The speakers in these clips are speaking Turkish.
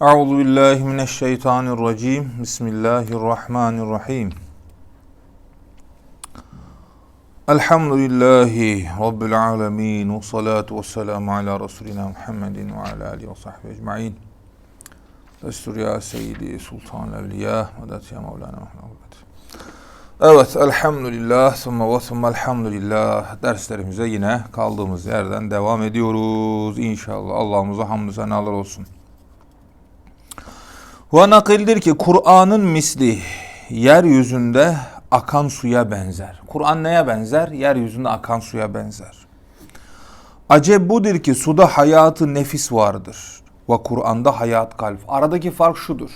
Euzu billahi mineşşeytanirracim. Bismillahirrahmanirrahim. Elhamdülillahi Rabbil alemin. Ve salatu ve selamu ala Resulina Muhammedin ve ala alihi ve sahbihi ecma'in. Destur ya Seyyidi Sultan Evliya ve dat ya Mevlana Muhammed. Evet, elhamdülillah, sümme ve sümme elhamdülillah. Derslerimize yine kaldığımız yerden devam ediyoruz. İnşallah Allah'ımıza hamdü senalar olsun. Ve nakildir ki Kur'an'ın misli yeryüzünde akan suya benzer. Kur'an neye benzer? Yeryüzünde akan suya benzer. Acep budur ki suda hayatı nefis vardır ve Kur'an'da hayat kalp. Aradaki fark şudur.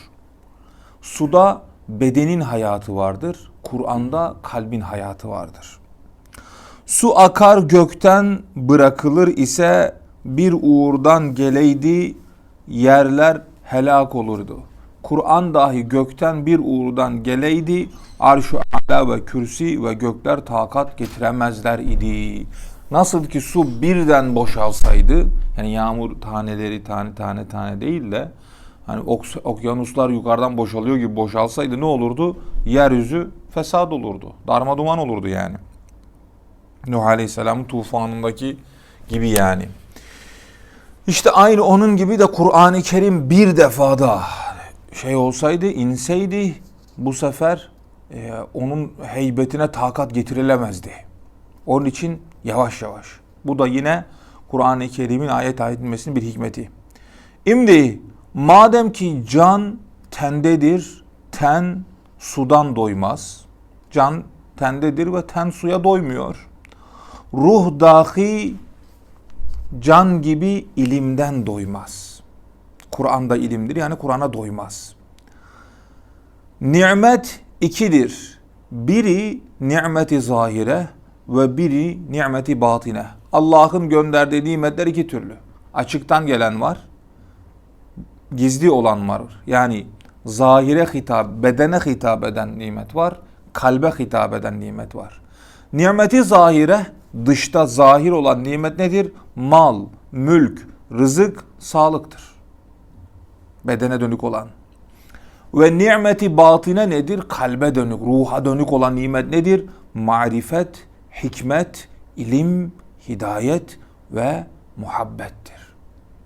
Suda bedenin hayatı vardır, Kur'an'da kalbin hayatı vardır. Su akar gökten bırakılır ise bir uğurdan geleydi yerler helak olurdu. Kur'an dahi gökten bir uğurdan geleydi arş-ı ala ve kürsi ve gökler takat getiremezler idi. Nasıl ki su birden boşalsaydı yani yağmur taneleri tane tane tane değil de hani okyanuslar yukarıdan boşalıyor gibi boşalsaydı ne olurdu? Yeryüzü fesat olurdu. Darma duman olurdu yani. Nuh Aleyhisselam'ın tufanındaki gibi yani. İşte aynı onun gibi de Kur'an-ı Kerim bir defada şey olsaydı, inseydi bu sefer e, onun heybetine takat getirilemezdi. Onun için yavaş yavaş. Bu da yine Kur'an-ı Kerim'in ayet ayet inmesinin bir hikmeti. Şimdi madem ki can tendedir, ten sudan doymaz. Can tendedir ve ten suya doymuyor. Ruh dahi can gibi ilimden doymaz. Kur'an'da ilimdir yani Kur'an'a doymaz. Nimet ikidir. Biri nimeti zahire ve biri nimeti batine. Allah'ın gönderdiği nimetler iki türlü. Açıktan gelen var, gizli olan var. Yani zahire hitap, bedene hitap eden nimet var, kalbe hitap eden nimet var. Nimeti zahire, dışta zahir olan nimet nedir? Mal, mülk, rızık, sağlıktır. Bedene dönük olan. Ve nimeti batine nedir? Kalbe dönük, ruha dönük olan nimet nedir? Marifet, hikmet, ilim, hidayet ve muhabbettir.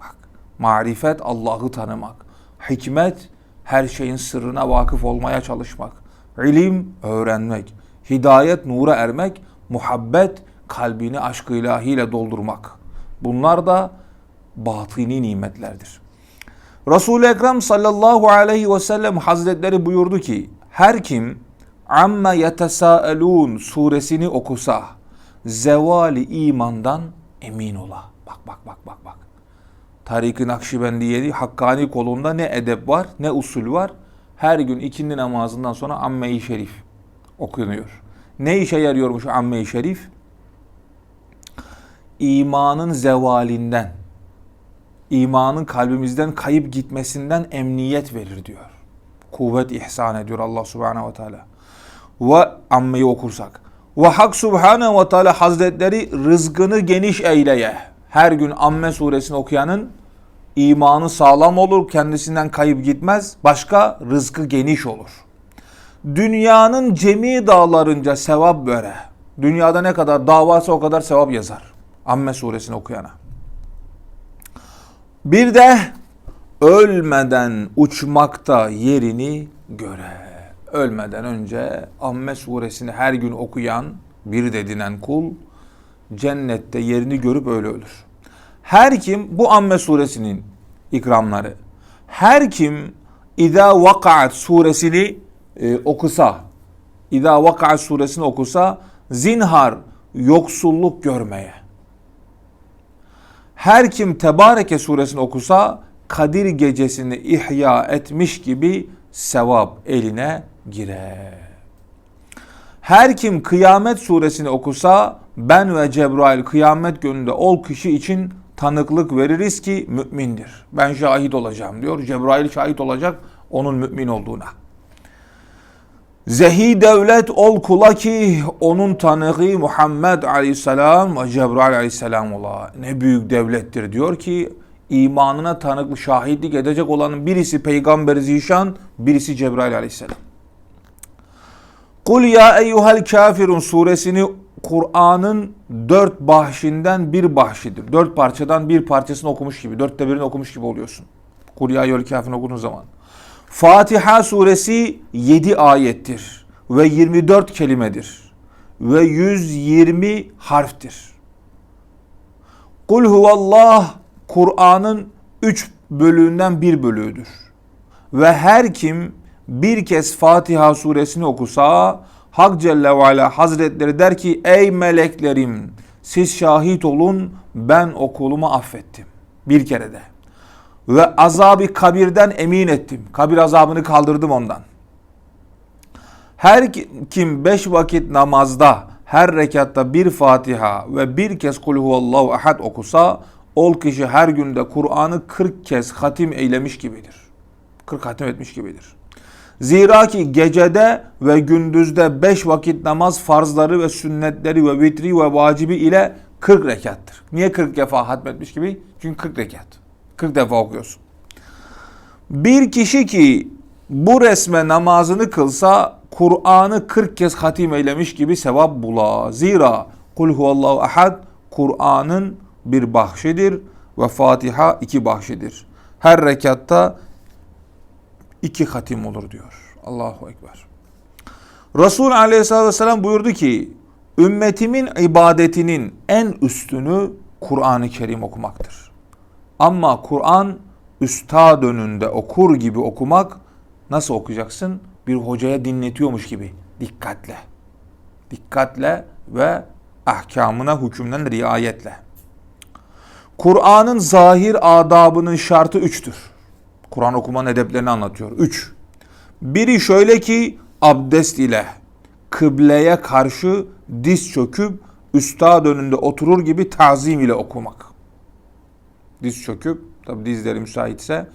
Bak, marifet Allah'ı tanımak. Hikmet her şeyin sırrına vakıf olmaya çalışmak. İlim öğrenmek. Hidayet nura ermek. Muhabbet kalbini aşk-ı ilahiyle doldurmak. Bunlar da batini nimetlerdir. Resul-i Ekrem sallallahu aleyhi ve sellem hazretleri buyurdu ki her kim amme yetesaelun suresini okusa zevali imandan emin ola. Bak bak bak bak bak. Tarik-i Nakşibendiye'li Hakkani kolunda ne edep var ne usul var. Her gün ikindi namazından sonra amme-i şerif okunuyor. Ne işe yarıyormuş amme-i şerif? İmanın zevalinden, imanın kalbimizden kayıp gitmesinden emniyet verir diyor. Kuvvet ihsan ediyor Allah subhanehu ve teala. Ve ammeyi okursak. Ve Hak subhanehu ve teala hazretleri rızkını geniş eyleye. Her gün amme suresini okuyanın imanı sağlam olur, kendisinden kayıp gitmez. Başka rızkı geniş olur. Dünyanın cemi dağlarınca sevap böyle. Dünyada ne kadar dağ varsa o kadar sevap yazar. Amme suresini okuyana. Bir de ölmeden uçmakta yerini göre. Ölmeden önce Amme suresini her gün okuyan bir dedinen kul cennette yerini görüp öyle ölür. Her kim bu Amme suresinin ikramları. Her kim İza Vakaat suresini e, okusa, İza Vakaat suresini okusa zinhar yoksulluk görmeye. Her kim Tebareke suresini okusa Kadir gecesini ihya etmiş gibi sevap eline girer. Her kim kıyamet suresini okusa ben ve Cebrail kıyamet gününde ol kişi için tanıklık veririz ki mümindir. Ben şahit olacağım diyor. Cebrail şahit olacak onun mümin olduğuna. Zehi devlet ol kula ki onun tanığı Muhammed aleyhisselam ve Cebrail aleyhisselam ola. Ne büyük devlettir diyor ki imanına tanıklı şahitlik edecek olanın birisi Peygamber Zişan, birisi Cebrail aleyhisselam. Kul ya eyyuhel kafirun suresini Kur'an'ın dört bahşinden bir bahşidir. Dört parçadan bir parçasını okumuş gibi, dörtte birini okumuş gibi oluyorsun. Kul ya eyyuhel kafirun okuduğun zaman. Fatiha suresi 7 ayettir ve 24 kelimedir ve 120 harftir. Kul huvallah Kur'an'ın 3 bölüğünden bir bölüğüdür. Ve her kim bir kez Fatiha suresini okusa Hak Celle ve Ala Hazretleri der ki ey meleklerim siz şahit olun ben okulumu affettim. Bir kere de. Ve azabı kabirden emin ettim. Kabir azabını kaldırdım ondan. Her kim beş vakit namazda her rekatta bir Fatiha ve bir kez kul huvallahu ahad okusa ol kişi her günde Kur'an'ı 40 kez hatim eylemiş gibidir. 40 hatim etmiş gibidir. Zira ki gecede ve gündüzde 5 vakit namaz farzları ve sünnetleri ve vitri ve vacibi ile 40 rekattır. Niye 40 defa hatmetmiş gibi? Çünkü 40 rekat. 40 defa okuyorsun. Bir kişi ki bu resme namazını kılsa Kur'an'ı 40 kez hatim eylemiş gibi sevap bula. Zira kul huvallahu ahad Kur'an'ın bir bahşidir ve Fatiha iki bahşidir. Her rekatta iki hatim olur diyor. Allahu Ekber. Resul Aleyhisselatü Vesselam buyurdu ki ümmetimin ibadetinin en üstünü Kur'an-ı Kerim okumaktır. Ama Kur'an üstad önünde okur gibi okumak nasıl okuyacaksın? Bir hocaya dinletiyormuş gibi dikkatle. Dikkatle ve ahkamına hükümden riayetle. Kur'an'ın zahir adabının şartı üçtür. Kur'an okumanın edeplerini anlatıyor. Üç. Biri şöyle ki abdest ile kıbleye karşı diz çöküp üstad önünde oturur gibi tazim ile okumak. Diz çöküp tabi dizleri müsaitse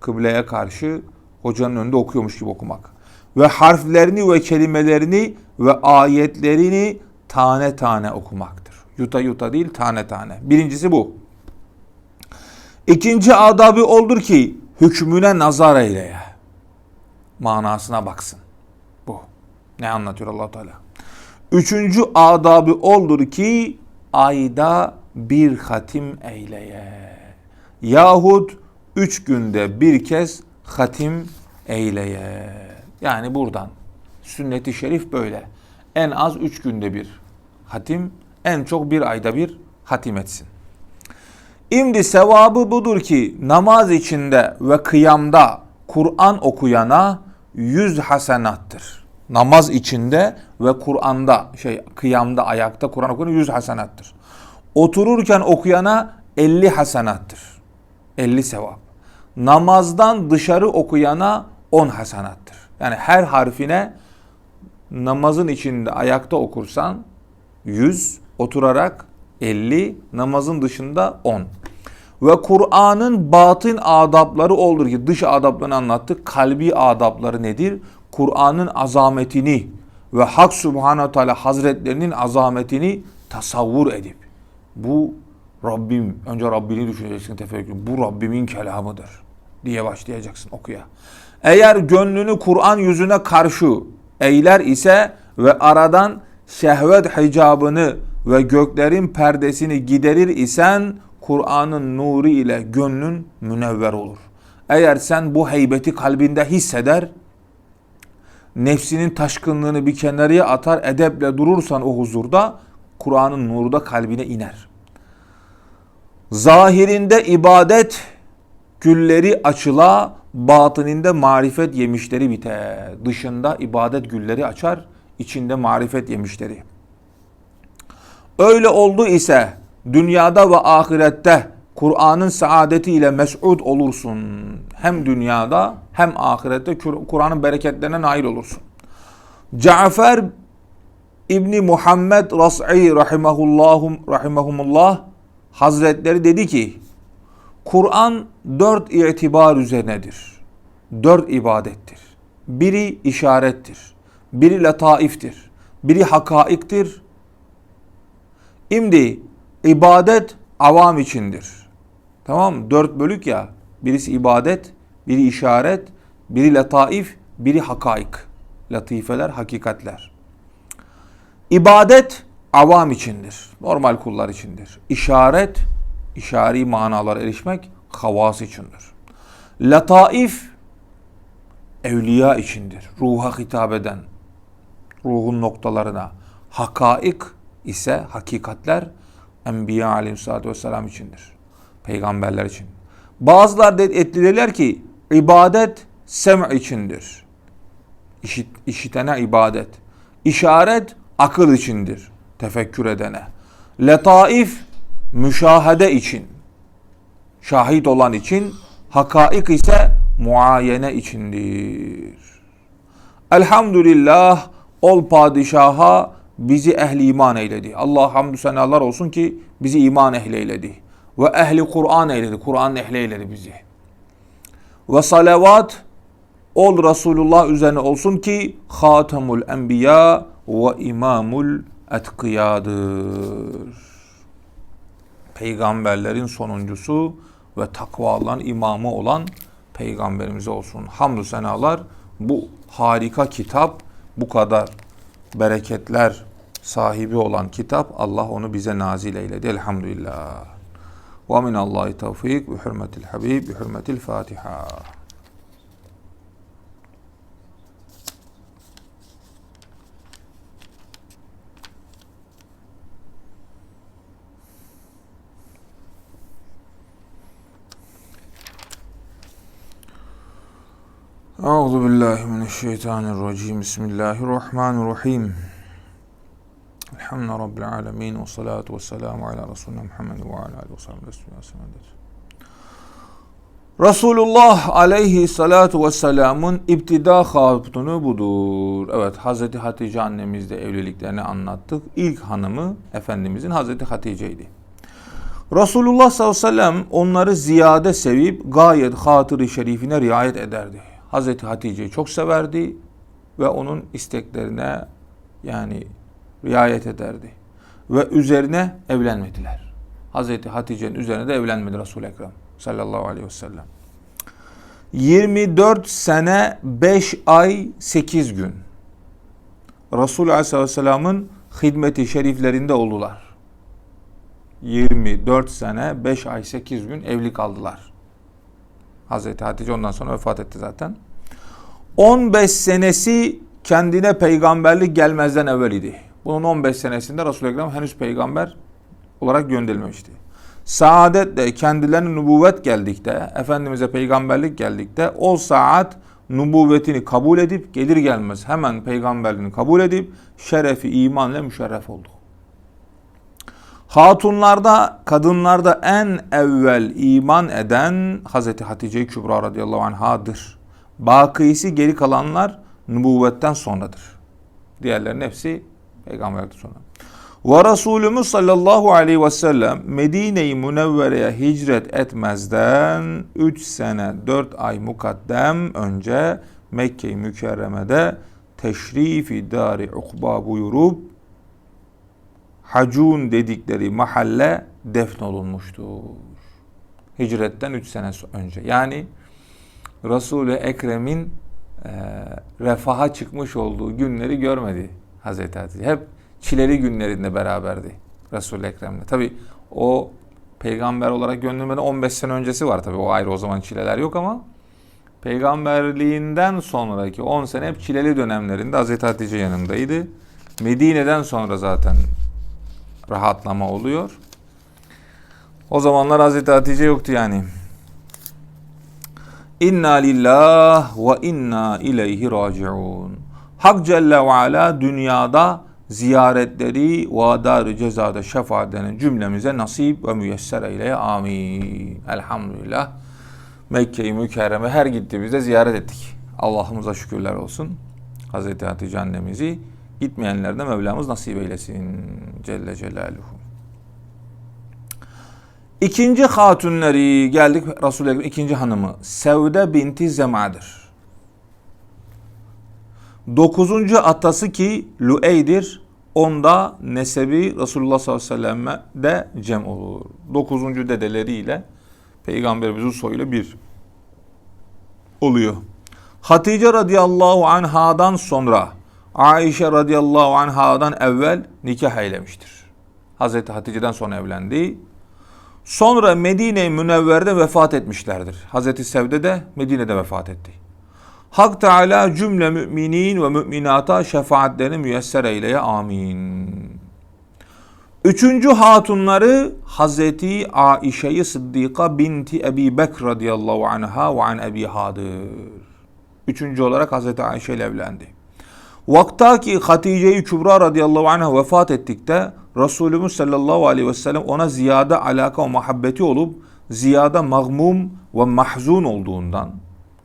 kıbleye karşı hocanın önünde okuyormuş gibi okumak. Ve harflerini ve kelimelerini ve ayetlerini tane tane okumaktır. Yuta yuta değil tane tane. Birincisi bu. İkinci adabı oldur ki hükmüne nazar eyleye. Manasına baksın. Bu. Ne anlatıyor allah Teala? Üçüncü adabı oldur ki ayda bir hatim eyleye. Yahut üç günde bir kez hatim eyleye. Yani buradan sünnet-i şerif böyle. En az üç günde bir hatim, en çok bir ayda bir hatim etsin. İmdi sevabı budur ki namaz içinde ve kıyamda Kur'an okuyana yüz hasenattır. Namaz içinde ve Kur'an'da şey kıyamda ayakta Kur'an okuyana yüz hasenattır. Otururken okuyana elli hasenattır. Elli sevap. Namazdan dışarı okuyana on hasanattır. Yani her harfine namazın içinde ayakta okursan yüz oturarak 50, namazın dışında 10. Ve Kur'an'ın batın adapları olur ki dış adaplarını anlattık. Kalbi adapları nedir? Kur'an'ın azametini ve Hak Subhanahu Teala Hazretlerinin azametini tasavvur edip bu Rabbim, önce Rabbini düşüneceksin tefekkür. Bu Rabbimin kelamıdır diye başlayacaksın okuya. Eğer gönlünü Kur'an yüzüne karşı eyler ise ve aradan şehvet hicabını ve göklerin perdesini giderir isen Kur'an'ın nuru ile gönlün münevver olur. Eğer sen bu heybeti kalbinde hisseder, nefsinin taşkınlığını bir kenarıya atar, edeple durursan o huzurda, Kur'an'ın nuru da kalbine iner. Zahirinde ibadet gülleri açıla, batıninde marifet yemişleri biter. Dışında ibadet gülleri açar, içinde marifet yemişleri. Öyle oldu ise dünyada ve ahirette Kur'an'ın saadetiyle mes'ud olursun. Hem dünyada hem ahirette Kur'an'ın bereketlerine nail olursun. Cafer İbni Muhammed Ras'i rahimahullahum rahimahumullah Hazretleri dedi ki Kur'an dört itibar üzerinedir. Dört ibadettir. Biri işarettir. Biri letaiftir. Biri hakaiktir. Şimdi ibadet avam içindir. Tamam mı? Dört bölük ya. Birisi ibadet, biri işaret, biri letaif, biri hakaik. Latifeler, hakikatler. İbadet avam içindir. Normal kullar içindir. İşaret, işari manalara erişmek havas içindir. Lataif evliya içindir. Ruha hitap eden, ruhun noktalarına. Hakaik ise hakikatler Enbiya aleyhissalatü vesselam içindir. Peygamberler için. Bazılar de etlediler ki ibadet sem içindir. İşit, işitene ibadet. İşaret akıl içindir. Tefekkür edene. Letaif müşahede için. Şahit olan için. Hakaik ise muayene içindir. Elhamdülillah ol padişaha bizi ehli iman eyledi. Allah hamdü senalar olsun ki bizi iman ehli eyledi. Ve ehli Kur'an eyledi. Kur'an ehli eyledi bizi. Ve salavat ol Resulullah üzerine olsun ki hatemul enbiya ve imamul etkiyadır. Peygamberlerin sonuncusu ve takvaların imamı olan peygamberimize olsun. Hamdü senalar bu harika kitap bu kadar bereketler sahibi olan kitap Allah onu bize nazil eyledi. Elhamdülillah. Ve minallahi tevfik bi hürmetil habib bi hürmetil fatiha. Euzu billahi mineşşeytanirracim. Bismillahirrahmanirrahim. Elhamdülillahi rabbil alamin ve salatu vesselamu ala resulina Muhammed ve ala alihi ve sahbihi. Resulullah aleyhi salatu vesselamın iptida hatunu budur. Evet Hazreti Hatice annemizle evliliklerini anlattık. İlk hanımı Efendimizin Hazreti Hatice'ydi. Resulullah sallallahu aleyhi ve sellem onları ziyade sevip gayet hatırı şerifine riayet ederdi. Hazreti Hatice'yi çok severdi ve onun isteklerine yani riayet ederdi. Ve üzerine evlenmediler. Hazreti Hatice'nin üzerine de evlenmedi Resul-i Ekrem sallallahu aleyhi ve sellem. 24 sene 5 ay 8 gün Resul Aleyhisselam'ın hizmeti şeriflerinde oldular. 24 sene 5 ay 8 gün evli kaldılar. Hazreti Hatice ondan sonra vefat etti zaten. 15 senesi kendine peygamberlik gelmezden evvel idi. Bunun 15 senesinde Resul-i Ekrem henüz peygamber olarak gönderilmemişti. Saadetle kendilerine nübüvvet geldikte, Efendimiz'e peygamberlik geldikte o saat nübüvvetini kabul edip gelir gelmez hemen peygamberliğini kabul edip şerefi imanla müşerref oldu. Hatunlarda, kadınlarda en evvel iman eden Hazreti Hatice Kübra radıyallahu anhadır. Bakisi geri kalanlar nübüvvetten sonradır. Diğerlerinin hepsi peygamberden sonra. Ve Resulümüz sallallahu aleyhi ve sellem Medine-i Münevvere'ye hicret etmezden 3 sene 4 ay mukaddem önce Mekke-i Mükerreme'de teşrifi dari ukba buyurup Hacun dedikleri mahalle defnolunmuştur. Hicretten 3 sene önce. Yani Resul-i Ekrem'in e, refaha çıkmış olduğu günleri görmedi Hazreti Hatice. Hep çileli günlerinde beraberdi Resul-i Ekrem'le. Tabi o peygamber olarak göndermeden 15 sene öncesi var tabi o ayrı o zaman çileler yok ama peygamberliğinden sonraki 10 sene hep çileli dönemlerinde Hazreti Hatice yanındaydı. Medine'den sonra zaten rahatlama oluyor. O zamanlar Hazreti Hatice yoktu yani. İnna lillah ve inna ileyhi raciun. Hak Celle ve Ala dünyada ziyaretleri ve dar cezada şefaatlerini cümlemize nasip ve müyesser eyleye amin. Elhamdülillah. Mekke-i Mükerreme her gittiğimizde ziyaret ettik. Allah'ımıza şükürler olsun. Hazreti Hatice annemizi gitmeyenlerden Mevlamız nasip eylesin. Celle Celaluhu. İkinci hatunları geldik Resulü ikinci hanımı Sevde binti Zema'dır. Dokuzuncu atası ki Luey'dir. Onda nesebi Resulullah sallallahu aleyhi ve sellem'e de cem olur. Dokuzuncu dedeleriyle Peygamberimizin soyuyla bir oluyor. Hatice radıyallahu anhadan sonra Aişe radıyallahu anhadan evvel nikah eylemiştir. Hazreti Hatice'den sonra evlendi. Sonra Medine-i Münevver'de vefat etmişlerdir. Hazreti Sevde de Medine'de vefat etti. Hak Teala cümle müminin ve müminata şefaatlerini müyesser eyleye amin. Üçüncü hatunları Hazreti Aişe'yi Sıddika binti Ebi Bekr radıyallahu anha ve an ebihadır. Üçüncü olarak Hazreti Ayşe ile evlendi. Vakta ki Hatice-i Kübra radıyallahu anha vefat ettikte Resulümüz sallallahu aleyhi ve sellem ona ziyade alaka ve muhabbeti olup ziyade mağmum ve mahzun olduğundan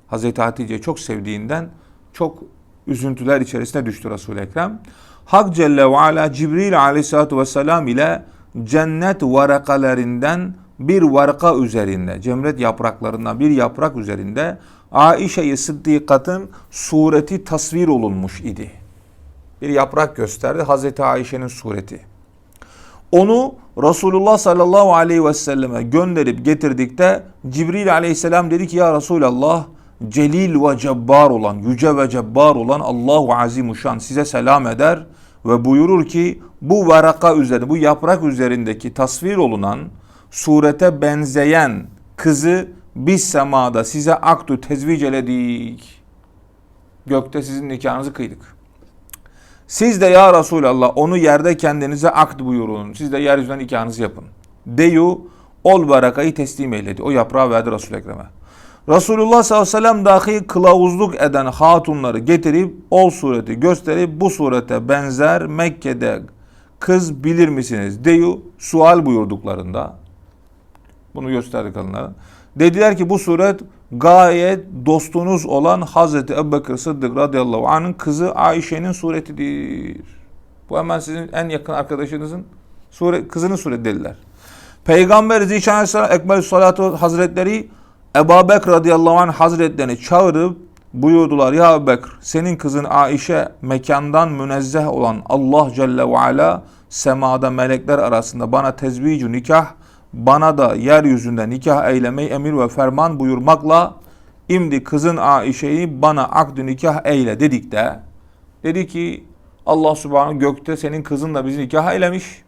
Hazreti Hatice çok sevdiğinden çok üzüntüler içerisine düştü Resul-i Ekrem. Hak Celle ve Ala Cibril aleyhissalatu vesselam ile cennet varakalarından bir varaka üzerinde, cemret yapraklarından bir yaprak üzerinde Aişe-i Sıddikat'ın sureti tasvir olunmuş idi. Bir yaprak gösterdi Hazreti Ayşe'nin sureti. Onu Resulullah sallallahu aleyhi ve selleme gönderip getirdikte Cibril aleyhisselam dedi ki ya Resulallah celil ve cebbar olan, yüce ve cebbar olan Allahu Azimuşan size selam eder ve buyurur ki bu varaka üzerinde, bu yaprak üzerindeki tasvir olunan surete benzeyen kızı biz semada size aktu tezvic eledik. Gökte sizin nikahınızı kıydık. Siz de ya Resulallah onu yerde kendinize akt buyurun. Siz de yeryüzünden nikahınızı yapın. Deyu ol barakayı teslim eyledi. O yaprağı verdi Resul-i Ekrem'e. Resulullah sallallahu aleyhi ve sellem dahi kılavuzluk eden hatunları getirip ol sureti gösterip bu surete benzer Mekke'de kız bilir misiniz? Deyu sual buyurduklarında bunu gösterdi kadınlara. Dediler ki bu suret gayet dostunuz olan Hazreti Ebubekir Sıddık radıyallahu anh'ın kızı Ayşe'nin suretidir. Bu hemen sizin en yakın arkadaşınızın sure, kızının sureti dediler. Peygamber Zişan Aleyhisselam Ekmel Salatu Hazretleri Ebu Bekir radıyallahu anh hazretlerini çağırıp buyurdular. Ya Bekir senin kızın Aişe mekandan münezzeh olan Allah Celle ve Ala semada melekler arasında bana tezvicu nikah bana da yeryüzünde nikah eylemeyi emir ve ferman buyurmakla imdi kızın Aişe'yi bana akdü nikah eyle dedik de dedi ki Allah subhanahu gökte senin kızınla bizi nikah eylemiş.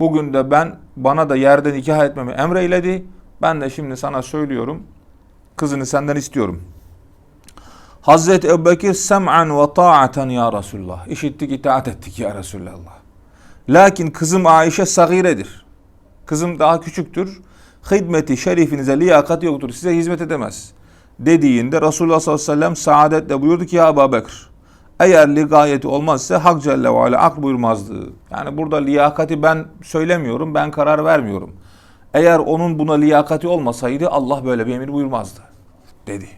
Bugün de ben bana da yerde nikah etmemi emreyledi. Ben de şimdi sana söylüyorum. Kızını senden istiyorum. Hazreti Ebubekir sem'an ve ta'aten ya Resulullah. İşittik itaat ettik ya Resulullah. Lakin kızım Ayşe sagiredir. Kızım daha küçüktür. Hidmeti şerifinize liyakat yoktur. Size hizmet edemez. Dediğinde Resulullah sallallahu aleyhi ve sellem saadetle buyurdu ki ya Ebu Bekir. Eğer ligayeti olmazsa Hak Celle ve Ala ak buyurmazdı. Yani burada liyakati ben söylemiyorum, ben karar vermiyorum. Eğer onun buna liyakati olmasaydı Allah böyle bir emir buyurmazdı dedi.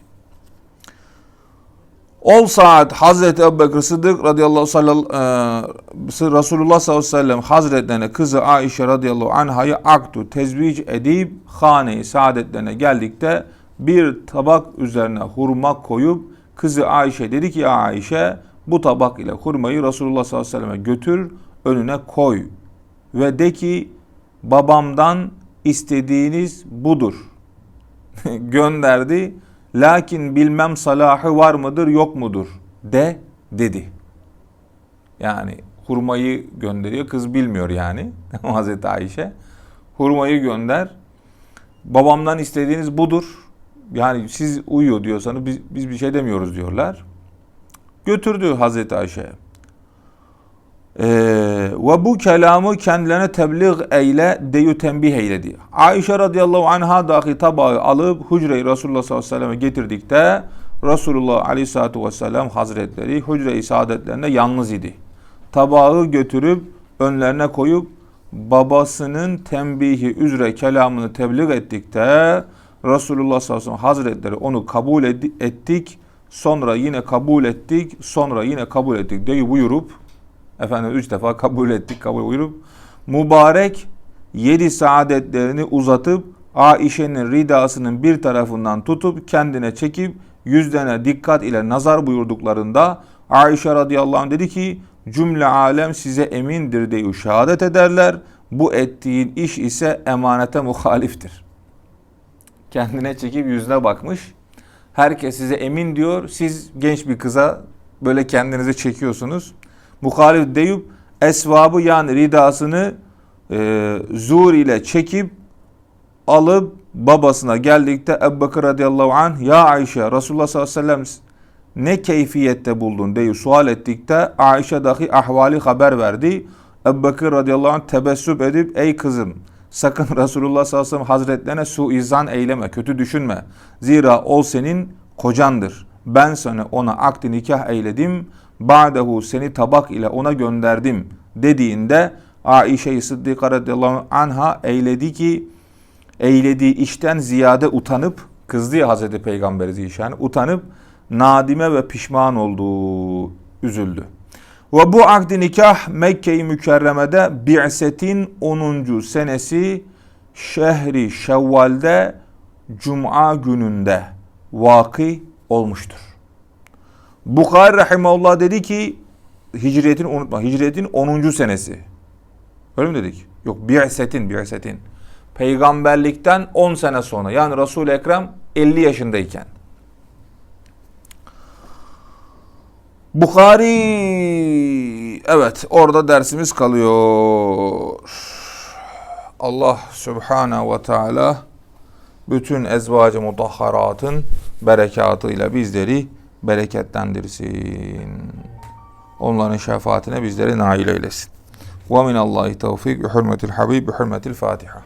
Ol saat Hazreti Ebubekir Sıddık radıyallahu sallallahu e, Resulullah sallallahu aleyhi ve sellem hazretlerine kızı Ayşe radıyallahu anhayı aktu tezvic edip hane-i saadetlerine geldikte bir tabak üzerine hurma koyup kızı Ayşe dedi ki Ayşe bu tabak ile hurmayı Resulullah sallallahu aleyhi ve selleme götür önüne koy ve de ki babamdan istediğiniz budur. Gönderdi. Lakin bilmem salahı var mıdır yok mudur de dedi. Yani hurmayı gönderiyor. Kız bilmiyor yani. Hazreti Ayşe. Hurmayı gönder. Babamdan istediğiniz budur. Yani siz uyuyor diyorsanız biz, biz bir şey demiyoruz diyorlar. Götürdü Hazreti Ayşe. Ee, ve bu kelamı kendilerine tebliğ eyle deyu tembih eyledi. Ayşe radıyallahu anha dahi tabağı alıp hücre-i Resulullah sallallahu aleyhi ve sellem'e getirdikte Resulullah aleyhissalatu vesselam hazretleri hücre-i saadetlerinde yalnız idi. Tabağı götürüp önlerine koyup babasının tembihi üzere kelamını tebliğ ettikte Resulullah sallallahu aleyhi ve sellem hazretleri onu kabul ettik sonra yine kabul ettik sonra yine kabul ettik diye buyurup Efendim üç defa kabul ettik, kabul buyurup mübarek yedi saadetlerini uzatıp Aişe'nin ridasının bir tarafından tutup kendine çekip yüzlerine dikkat ile nazar buyurduklarında Ayşe radıyallahu anh dedi ki cümle alem size emindir diye şehadet ederler. Bu ettiğin iş ise emanete muhaliftir. kendine çekip yüzüne bakmış. Herkes size emin diyor. Siz genç bir kıza böyle kendinizi çekiyorsunuz. Muhalif deyip esvabı yani ridasını e, zur ile çekip alıp babasına geldikte Ebu Bekir radıyallahu anh ya Ayşe Resulullah sallallahu aleyhi ve sellem ne keyfiyette buldun diye sual ettikte Ayşe dahi ahvali haber verdi. Ebu Bekir radıyallahu anh tebessüm edip ey kızım sakın Resulullah sallallahu aleyhi ve sellem hazretlerine suizan eyleme, kötü düşünme. Zira o senin kocandır. Ben sana ona akdi nikah eyledim. Ba'dehu seni tabak ile ona gönderdim dediğinde Aişe-i Sıddika radıyallahu anha eyledi ki eylediği işten ziyade utanıp kızdı ya Hazreti Peygamber Zişan utanıp nadime ve pişman oldu, üzüldü. Ve bu akdi nikah Mekke-i Mükerreme'de Bi'setin 10. senesi şehri Şevval'de Cuma gününde vaki olmuştur. Bukhari Rahimahullah dedi ki hicretin unutma hicretin 10. senesi. Öyle mi dedik? Yok Bi'setin Bi'setin. Peygamberlikten 10 sene sonra yani Resul-i Ekrem 50 yaşındayken. Bukhari evet orada dersimiz kalıyor. Allah Subhanahu ve Teala bütün ezvacı mutahharatın berekatıyla bizleri bereketlendirsin. Onların şefaatine bizleri nail eylesin. Tevfik bi hürmetil habib bi hürmetil Fatiha.